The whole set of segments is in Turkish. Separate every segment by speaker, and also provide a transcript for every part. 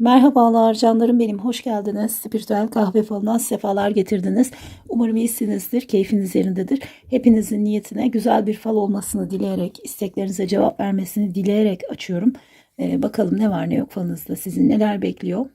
Speaker 1: Merhabalar canlarım benim hoş geldiniz. Spiritüel kahve falından sefalar getirdiniz. Umarım iyisinizdir, keyfiniz yerindedir. Hepinizin niyetine güzel bir fal olmasını dileyerek, isteklerinize cevap vermesini dileyerek açıyorum. Ee, bakalım ne var ne yok falınızda sizin neler bekliyor.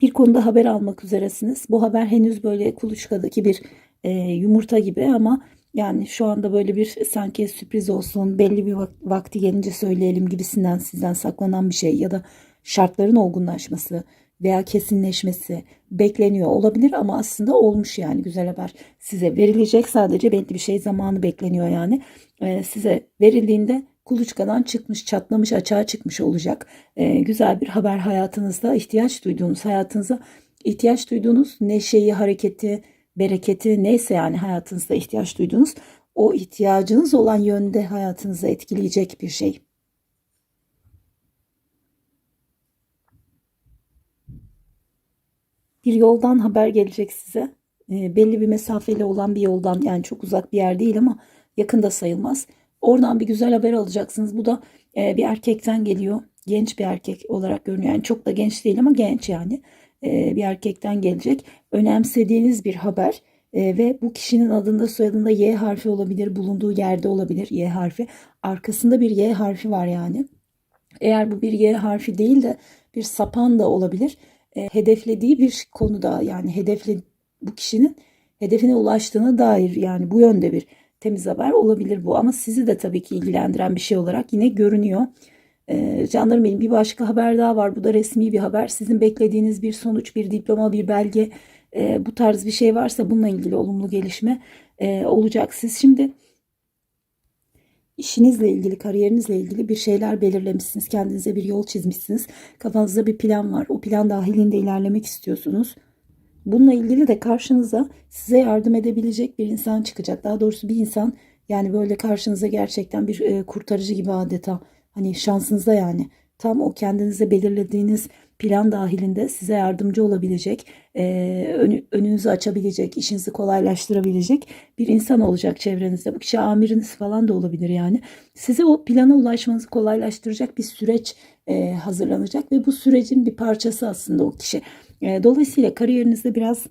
Speaker 1: Bir konuda haber almak üzeresiniz. Bu haber henüz böyle kuluçkadaki bir e, yumurta gibi ama yani şu anda böyle bir sanki sürpriz olsun, belli bir vak- vakti gelince söyleyelim gibisinden sizden saklanan bir şey ya da şartların olgunlaşması veya kesinleşmesi bekleniyor olabilir ama aslında olmuş yani. Güzel haber size verilecek. Sadece belli bir şey zamanı bekleniyor yani. Ee, size verildiğinde kuluçkadan çıkmış çatlamış açığa çıkmış olacak. Ee, güzel bir haber hayatınızda ihtiyaç duyduğunuz hayatınıza ihtiyaç duyduğunuz neşeyi hareketi bereketi neyse yani hayatınızda ihtiyaç duyduğunuz o ihtiyacınız olan yönde hayatınızı etkileyecek bir şey. Bir yoldan haber gelecek size. E, belli bir mesafeli olan bir yoldan yani çok uzak bir yer değil ama yakında sayılmaz. Oradan bir güzel haber alacaksınız. Bu da e, bir erkekten geliyor. Genç bir erkek olarak görünüyor. Yani çok da genç değil ama genç yani. E, bir erkekten gelecek. Önemsediğiniz bir haber. E, ve bu kişinin adında soyadında Y harfi olabilir. Bulunduğu yerde olabilir Y harfi. Arkasında bir Y harfi var yani. Eğer bu bir Y harfi değil de bir sapan da olabilir. E, hedeflediği bir konuda yani hedefle bu kişinin hedefine ulaştığına dair yani bu yönde bir temiz haber olabilir bu. Ama sizi de tabii ki ilgilendiren bir şey olarak yine görünüyor. E, canlarım benim bir başka haber daha var. Bu da resmi bir haber. Sizin beklediğiniz bir sonuç, bir diploma, bir belge e, bu tarz bir şey varsa bununla ilgili olumlu gelişme e, olacak. Siz şimdi işinizle ilgili, kariyerinizle ilgili bir şeyler belirlemişsiniz. Kendinize bir yol çizmişsiniz. Kafanızda bir plan var. O plan dahilinde ilerlemek istiyorsunuz. Bununla ilgili de karşınıza size yardım edebilecek bir insan çıkacak. Daha doğrusu bir insan yani böyle karşınıza gerçekten bir e, kurtarıcı gibi adeta hani şansınızda yani tam o kendinize belirlediğiniz plan dahilinde size yardımcı olabilecek, önü- önünüzü açabilecek, işinizi kolaylaştırabilecek bir insan olacak çevrenizde. Bu kişi amiriniz falan da olabilir yani. Size o plana ulaşmanızı kolaylaştıracak bir süreç hazırlanacak ve bu sürecin bir parçası aslında o kişi. Dolayısıyla kariyerinizde biraz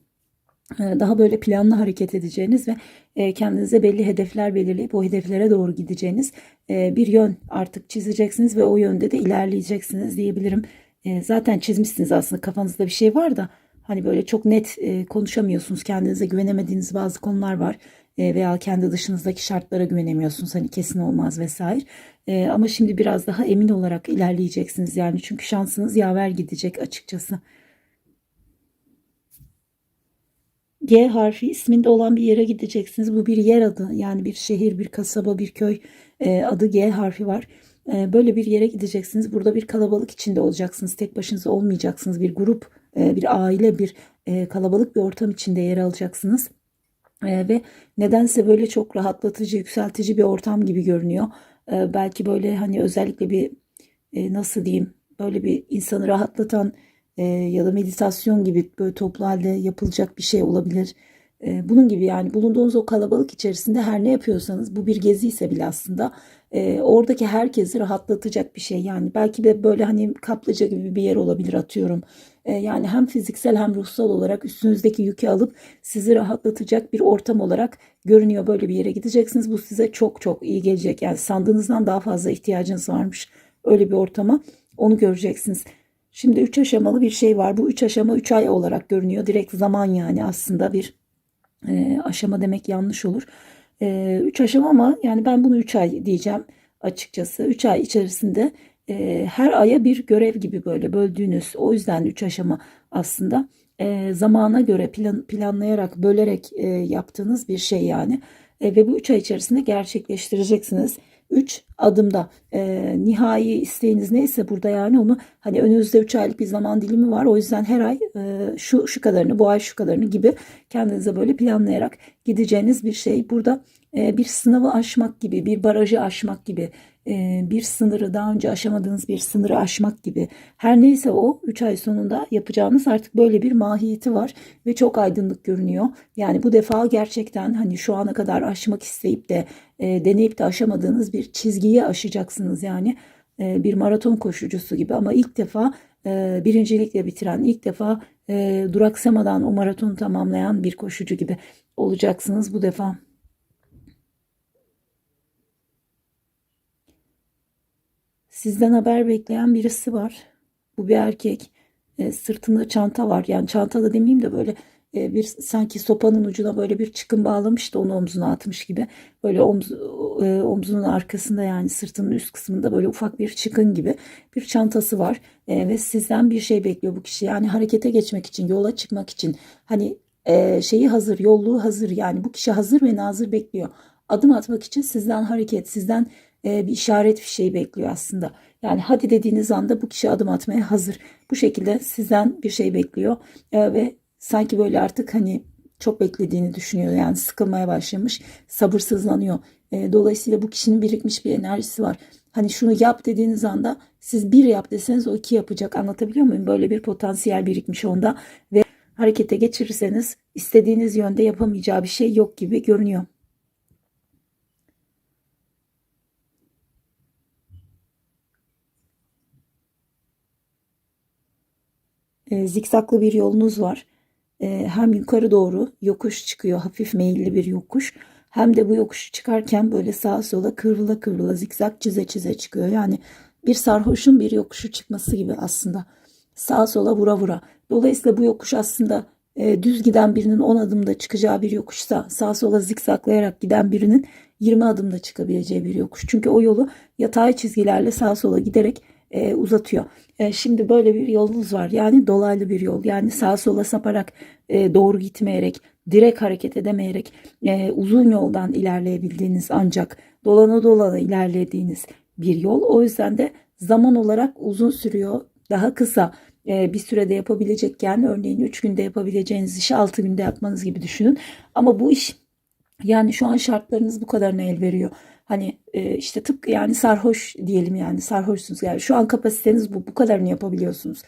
Speaker 1: daha böyle planlı hareket edeceğiniz ve e, kendinize belli hedefler belirleyip o hedeflere doğru gideceğiniz e, bir yön artık çizeceksiniz ve o yönde de ilerleyeceksiniz diyebilirim. E, Zaten çizmişsiniz aslında kafanızda bir şey var da hani böyle çok net e, konuşamıyorsunuz. Kendinize güvenemediğiniz bazı konular var E, veya kendi dışınızdaki şartlara güvenemiyorsunuz. Hani kesin olmaz vesaire. E, Ama şimdi biraz daha emin olarak ilerleyeceksiniz yani çünkü şansınız yaver gidecek açıkçası. G harfi isminde olan bir yere gideceksiniz. Bu bir yer adı yani bir şehir, bir kasaba, bir köy e, adı G harfi var. E, böyle bir yere gideceksiniz. Burada bir kalabalık içinde olacaksınız. Tek başınıza olmayacaksınız. Bir grup, e, bir aile, bir e, kalabalık bir ortam içinde yer alacaksınız. E, ve nedense böyle çok rahatlatıcı, yükseltici bir ortam gibi görünüyor. E, belki böyle hani özellikle bir e, nasıl diyeyim böyle bir insanı rahatlatan e, ya da meditasyon gibi böyle toplu halde yapılacak bir şey olabilir. E, bunun gibi yani bulunduğunuz o kalabalık içerisinde her ne yapıyorsanız bu bir gezi ise bile aslında e, oradaki herkesi rahatlatacak bir şey. Yani belki de böyle hani kaplıca gibi bir yer olabilir atıyorum. E, yani hem fiziksel hem ruhsal olarak üstünüzdeki yükü alıp sizi rahatlatacak bir ortam olarak görünüyor. Böyle bir yere gideceksiniz. Bu size çok çok iyi gelecek. Yani sandığınızdan daha fazla ihtiyacınız varmış öyle bir ortama. Onu göreceksiniz. Şimdi 3 aşamalı bir şey var. Bu 3 aşama 3 ay olarak görünüyor. Direkt zaman yani aslında bir e, aşama demek yanlış olur. 3 aşama ama yani ben bunu 3 ay diyeceğim açıkçası. 3 ay içerisinde e, her aya bir görev gibi böyle böldüğünüz o yüzden 3 aşama aslında e, zamana göre plan, planlayarak bölerek e, yaptığınız bir şey yani. E, ve bu 3 ay içerisinde gerçekleştireceksiniz. 3 adımda e, nihai isteğiniz neyse burada yani onu hani önünüzde 3 aylık bir zaman dilimi var. O yüzden her ay e, şu şu kadarını bu ay şu kadarını gibi kendinize böyle planlayarak gideceğiniz bir şey. Burada e, bir sınavı aşmak gibi bir barajı aşmak gibi bir sınırı daha önce aşamadığınız bir sınırı aşmak gibi her neyse o 3 ay sonunda yapacağınız artık böyle bir mahiyeti var ve çok aydınlık görünüyor. Yani bu defa gerçekten hani şu ana kadar aşmak isteyip de e, deneyip de aşamadığınız bir çizgiyi aşacaksınız yani. e, bir maraton koşucusu gibi ama ilk defa e, birincilikle bitiren, ilk defa e, duraksamadan o maratonu tamamlayan bir koşucu gibi olacaksınız bu defa. Sizden haber bekleyen birisi var. Bu bir erkek. E, sırtında çanta var. Yani çanta da demeyeyim de böyle e, bir sanki sopanın ucuna böyle bir çıkın bağlamış da onu omzuna atmış gibi. Böyle omz, e, omzunun arkasında yani sırtının üst kısmında böyle ufak bir çıkın gibi bir çantası var. E, ve sizden bir şey bekliyor bu kişi. Yani harekete geçmek için, yola çıkmak için. Hani e, şeyi hazır, yolluğu hazır. Yani bu kişi hazır ve nazır bekliyor. Adım atmak için sizden hareket, sizden bir işaret şey bekliyor aslında. Yani hadi dediğiniz anda bu kişi adım atmaya hazır. Bu şekilde sizden bir şey bekliyor E, ve sanki böyle artık hani çok beklediğini düşünüyor. Yani sıkılmaya başlamış, sabırsızlanıyor. E, dolayısıyla bu kişinin birikmiş bir enerjisi var. Hani şunu yap dediğiniz anda siz bir yap deseniz o iki yapacak. Anlatabiliyor muyum? Böyle bir potansiyel birikmiş onda ve harekete geçirirseniz istediğiniz yönde yapamayacağı bir şey yok gibi görünüyor. E, zikzaklı bir yolunuz var. E, hem yukarı doğru yokuş çıkıyor, hafif meyilli bir yokuş. Hem de bu yokuşu çıkarken böyle sağa sola kıvrıla kıvrıla zikzak çize çize çıkıyor. Yani bir sarhoşun bir yokuşu çıkması gibi aslında. Sağa sola vura vura. Dolayısıyla bu yokuş aslında e, düz giden birinin 10 adımda çıkacağı bir yokuşsa sağa sola zikzaklayarak giden birinin 20 adımda çıkabileceği bir yokuş. Çünkü o yolu yatay çizgilerle sağa sola giderek e, uzatıyor. E, şimdi böyle bir yolunuz var. Yani dolaylı bir yol. Yani sağa sola saparak e, doğru gitmeyerek, direkt hareket edemeyerek e, uzun yoldan ilerleyebildiğiniz ancak dolana dolana ilerlediğiniz bir yol. O yüzden de zaman olarak uzun sürüyor. Daha kısa e, bir sürede yapabilecekken örneğin 3 günde yapabileceğiniz işi 6 günde yapmanız gibi düşünün. Ama bu iş yani şu an şartlarınız bu kadarına el veriyor. Hani e, işte tıpkı yani sarhoş diyelim yani sarhoşsunuz. Yani şu an kapasiteniz bu. Bu kadarını yapabiliyorsunuz.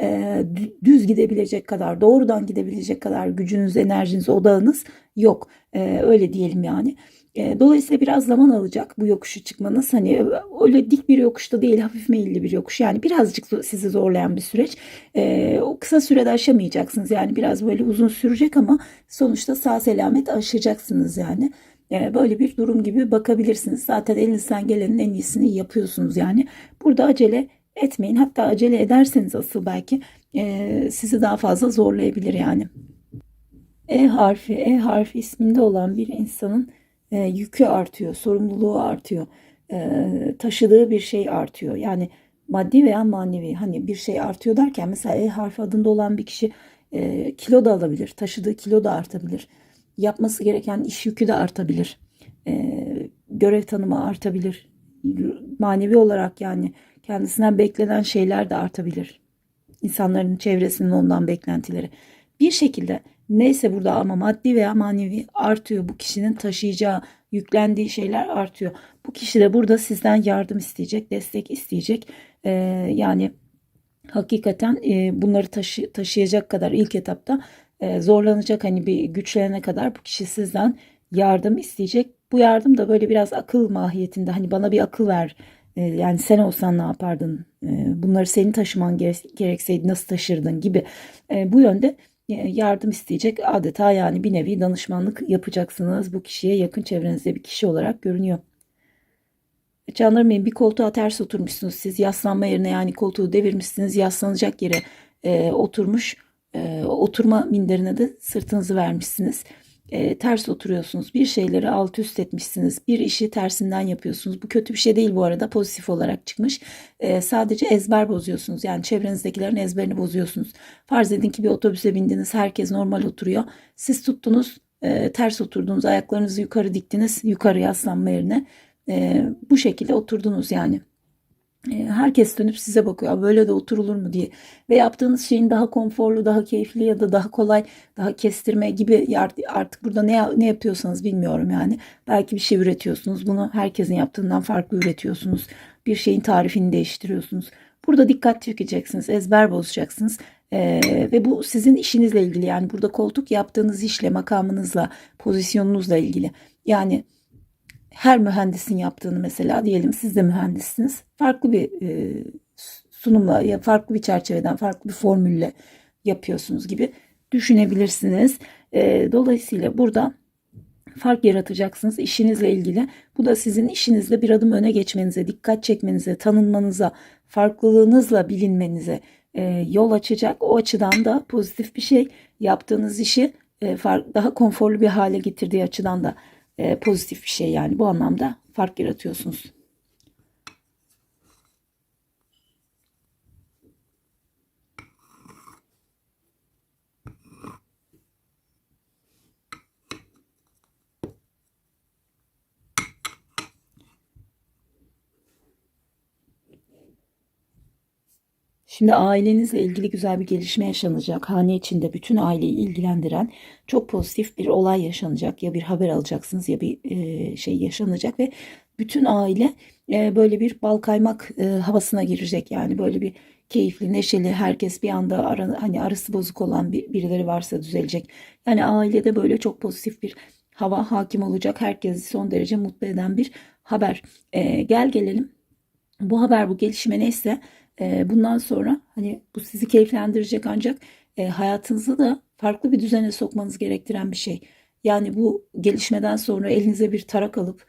Speaker 1: E, düz gidebilecek kadar, doğrudan gidebilecek kadar gücünüz, enerjiniz, odağınız yok. E, öyle diyelim yani. E, dolayısıyla biraz zaman alacak bu yokuşu çıkmanız. Hani öyle dik bir yokuşta değil, hafif meyilli bir yokuş. Yani birazcık sizi zorlayan bir süreç. E, o kısa sürede aşamayacaksınız. Yani biraz böyle uzun sürecek ama sonuçta sağ selamet aşacaksınız yani. E, böyle bir durum gibi bakabilirsiniz. Zaten elinizden gelenin en iyisini yapıyorsunuz yani. Burada acele etmeyin. Hatta acele ederseniz asıl belki e, sizi daha fazla zorlayabilir yani. E harfi, E harfi isminde olan bir insanın e, yükü artıyor, sorumluluğu artıyor, e, taşıdığı bir şey artıyor. Yani maddi veya manevi hani bir şey artıyor derken mesela E harfi adında olan bir kişi e, kilo da alabilir, taşıdığı kilo da artabilir yapması gereken iş yükü de artabilir. E, görev tanımı artabilir. Manevi olarak yani kendisinden beklenen şeyler de artabilir. İnsanların çevresinin ondan beklentileri. Bir şekilde neyse burada ama maddi veya manevi artıyor. Bu kişinin taşıyacağı, yüklendiği şeyler artıyor. Bu kişi de burada sizden yardım isteyecek, destek isteyecek. Ee, yani hakikaten e, bunları taşı, taşıyacak kadar ilk etapta e, zorlanacak hani bir güçlerine kadar bu kişi sizden yardım isteyecek. Bu yardım da böyle biraz akıl mahiyetinde hani bana bir akıl ver. E, yani sen olsan ne yapardın? E, bunları senin taşıman gerekseydi nasıl taşırdın gibi. Bu yönde yardım isteyecek adeta yani bir nevi danışmanlık yapacaksınız bu kişiye yakın çevrenizde bir kişi olarak görünüyor. Canlarım benim bir koltuğa ters oturmuşsunuz siz yaslanma yerine yani koltuğu devirmişsiniz yaslanacak yere e, oturmuş e, oturma minderine de sırtınızı vermişsiniz. E, ters oturuyorsunuz. Bir şeyleri alt üst etmişsiniz. Bir işi tersinden yapıyorsunuz. Bu kötü bir şey değil bu arada. Pozitif olarak çıkmış. E, sadece ezber bozuyorsunuz. Yani çevrenizdekilerin ezberini bozuyorsunuz. Farz edin ki bir otobüse bindiniz. Herkes normal oturuyor. Siz tuttunuz. E, ters oturdunuz. Ayaklarınızı yukarı diktiniz. Yukarı yaslanma yerine. E, bu şekilde oturdunuz yani. E, herkes dönüp size bakıyor. Böyle de oturulur mu diye. Ve yaptığınız şeyin daha konforlu, daha keyifli ya da daha kolay, daha kestirme gibi artık burada ne ne yapıyorsanız bilmiyorum yani. Belki bir şey üretiyorsunuz. Bunu herkesin yaptığından farklı üretiyorsunuz. Bir şeyin tarifini değiştiriyorsunuz. Burada dikkat çekeceksiniz, ezber bozacaksınız. Ee, ve bu sizin işinizle ilgili yani burada koltuk yaptığınız işle, makamınızla, pozisyonunuzla ilgili. Yani her mühendisin yaptığını mesela diyelim siz de mühendissiniz. Farklı bir e, sunumla ya farklı bir çerçeveden farklı bir formülle yapıyorsunuz gibi düşünebilirsiniz. E, dolayısıyla burada fark yaratacaksınız işinizle ilgili. Bu da sizin işinizde bir adım öne geçmenize, dikkat çekmenize, tanınmanıza, farklılığınızla bilinmenize e, yol açacak. O açıdan da pozitif bir şey. Yaptığınız işi e, daha konforlu bir hale getirdiği açıdan da pozitif bir şey yani. Bu anlamda fark yaratıyorsunuz. Şimdi ailenizle ilgili güzel bir gelişme yaşanacak. Hane içinde bütün aileyi ilgilendiren çok pozitif bir olay yaşanacak. Ya bir haber alacaksınız ya bir e, şey yaşanacak ve bütün aile e, böyle bir bal kaymak e, havasına girecek. Yani böyle bir keyifli, neşeli, herkes bir anda ara, hani arası bozuk olan bir, birileri varsa düzelecek. Yani ailede böyle çok pozitif bir hava hakim olacak. Herkesi son derece mutlu eden bir haber. E, gel gelelim. Bu haber, bu gelişme neyse e, bundan sonra hani bu sizi keyiflendirecek ancak e, hayatınızı da farklı bir düzene sokmanız gerektiren bir şey. Yani bu gelişmeden sonra elinize bir tarak alıp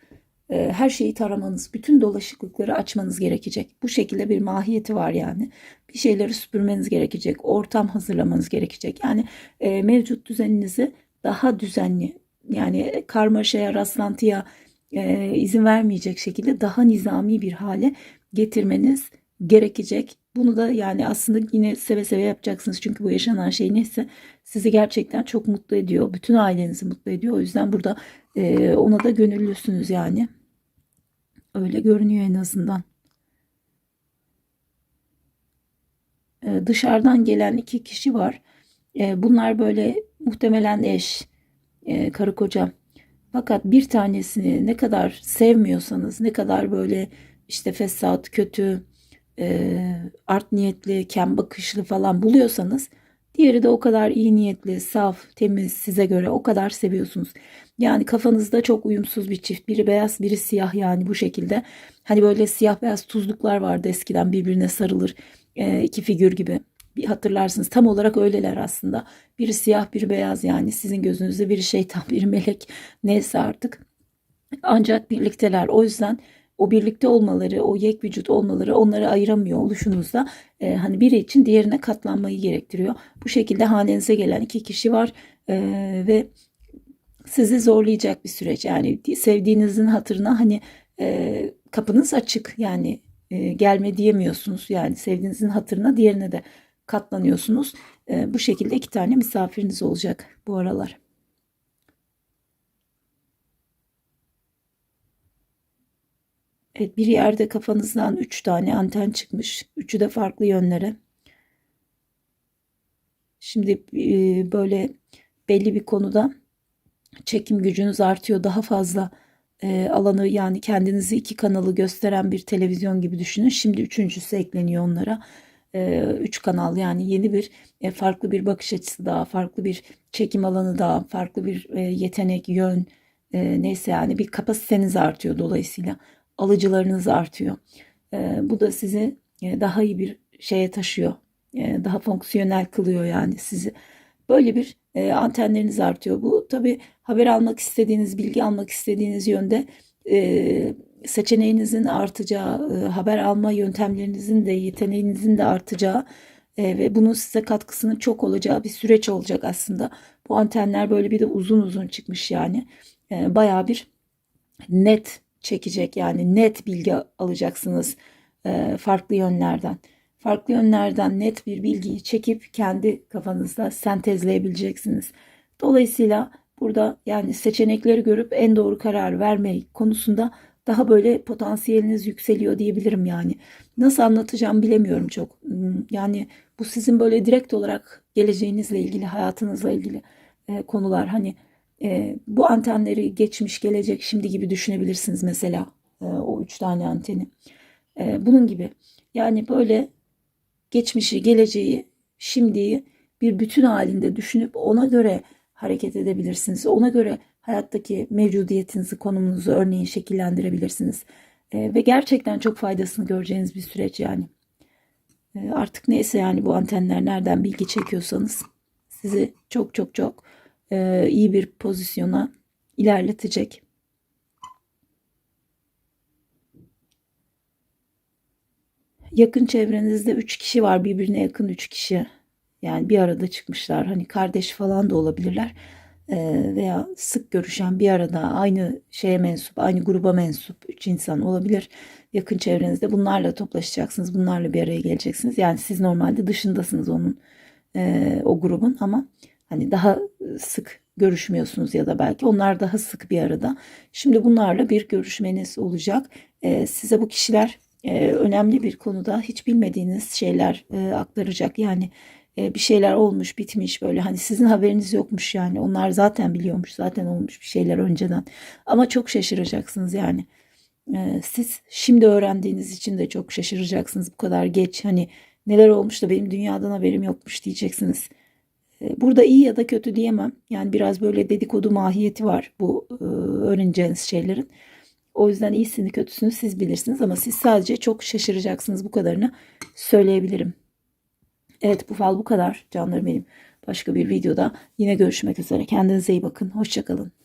Speaker 1: e, her şeyi taramanız, bütün dolaşıklıkları açmanız gerekecek. Bu şekilde bir mahiyeti var yani. Bir şeyleri süpürmeniz gerekecek, ortam hazırlamanız gerekecek. Yani e, mevcut düzeninizi daha düzenli, yani karmaşaya, rastlantıya e, izin vermeyecek şekilde daha nizami bir hale getirmeniz gerekecek. Bunu da yani aslında yine seve seve yapacaksınız. Çünkü bu yaşanan şey neyse sizi gerçekten çok mutlu ediyor. Bütün ailenizi mutlu ediyor. O yüzden burada e, ona da gönüllüsünüz yani. Öyle görünüyor en azından. E, dışarıdan gelen iki kişi var. E, bunlar böyle muhtemelen eş, e, karı koca. Fakat bir tanesini ne kadar sevmiyorsanız, ne kadar böyle işte fesat, kötü, e, art niyetli, kem bakışlı falan buluyorsanız diğeri de o kadar iyi niyetli, saf, temiz size göre o kadar seviyorsunuz. Yani kafanızda çok uyumsuz bir çift. Biri beyaz, biri siyah yani bu şekilde. Hani böyle siyah beyaz tuzluklar vardı eskiden birbirine sarılır. E, iki figür gibi. Bir hatırlarsınız tam olarak öyleler aslında. Biri siyah, biri beyaz yani sizin gözünüzde biri şeytan, biri melek neyse artık. Ancak birlikteler. O yüzden o birlikte olmaları, o yek vücut olmaları onları ayıramıyor oluşunuzda e, hani biri için diğerine katlanmayı gerektiriyor. Bu şekilde hanenize gelen iki kişi var e, ve sizi zorlayacak bir süreç. Yani sevdiğinizin hatırına hani e, kapınız açık yani e, gelme diyemiyorsunuz. Yani sevdiğinizin hatırına diğerine de katlanıyorsunuz. E, bu şekilde iki tane misafiriniz olacak bu aralar. Evet, bir yerde kafanızdan 3 tane anten çıkmış. Üçü de farklı yönlere. Şimdi e, böyle belli bir konuda çekim gücünüz artıyor. Daha fazla e, alanı yani kendinizi iki kanalı gösteren bir televizyon gibi düşünün. Şimdi üçüncüsü ekleniyor onlara. E, üç kanal yani yeni bir farklı bir bakış açısı daha, farklı bir çekim alanı daha, farklı bir yetenek, yön neyse yani bir kapasiteniz artıyor dolayısıyla alıcılarınız artıyor. E, bu da sizi e, daha iyi bir şeye taşıyor. E, daha fonksiyonel kılıyor yani sizi. Böyle bir e, antenleriniz artıyor. Bu tabi haber almak istediğiniz, bilgi almak istediğiniz yönde e, seçeneğinizin artacağı, e, haber alma yöntemlerinizin de yeteneğinizin de artacağı ve bunun size katkısının çok olacağı bir süreç olacak aslında. Bu antenler böyle bir de uzun uzun çıkmış yani. E, bayağı bir net çekecek yani net bilgi alacaksınız e, farklı yönlerden. Farklı yönlerden net bir bilgiyi çekip kendi kafanızda sentezleyebileceksiniz. Dolayısıyla burada yani seçenekleri görüp en doğru karar verme konusunda daha böyle potansiyeliniz yükseliyor diyebilirim yani. Nasıl anlatacağım bilemiyorum çok. Hmm, yani bu sizin böyle direkt olarak geleceğinizle ilgili, hayatınızla ilgili e, konular. Hani e, bu antenleri geçmiş, gelecek, şimdi gibi düşünebilirsiniz mesela e, o üç tane anteni. E, bunun gibi yani böyle geçmişi, geleceği, şimdiyi bir bütün halinde düşünüp ona göre hareket edebilirsiniz. Ona göre hayattaki mevcudiyetinizi, konumunuzu örneğin şekillendirebilirsiniz. E, ve gerçekten çok faydasını göreceğiniz bir süreç yani. E, artık neyse yani bu antenler nereden bilgi çekiyorsanız sizi çok çok çok e, iyi bir pozisyona ilerletecek. Yakın çevrenizde 3 kişi var birbirine yakın 3 kişi. Yani bir arada çıkmışlar. Hani kardeş falan da olabilirler. Ee, veya sık görüşen bir arada aynı şeye mensup, aynı gruba mensup 3 insan olabilir. Yakın çevrenizde bunlarla toplaşacaksınız. Bunlarla bir araya geleceksiniz. Yani siz normalde dışındasınız onun e, o grubun ama hani daha sık görüşmüyorsunuz ya da belki onlar daha sık bir arada. Şimdi bunlarla bir görüşmeniz olacak. Ee, size bu kişiler e, önemli bir konuda hiç bilmediğiniz şeyler e, aktaracak. Yani e, bir şeyler olmuş, bitmiş böyle hani sizin haberiniz yokmuş yani. Onlar zaten biliyormuş, zaten olmuş bir şeyler önceden. Ama çok şaşıracaksınız yani. E, siz şimdi öğrendiğiniz için de çok şaşıracaksınız bu kadar geç. Hani neler olmuş da benim dünyadan haberim yokmuş diyeceksiniz. E, Burada iyi ya da kötü diyemem. Yani biraz böyle dedikodu mahiyeti var bu e, öğreneceğiniz şeylerin. O yüzden iyisini kötüsünü siz bilirsiniz ama siz sadece çok şaşıracaksınız bu kadarını söyleyebilirim. Evet bu fal bu kadar canlarım benim. Başka bir videoda yine görüşmek üzere. Kendinize iyi bakın. Hoşçakalın.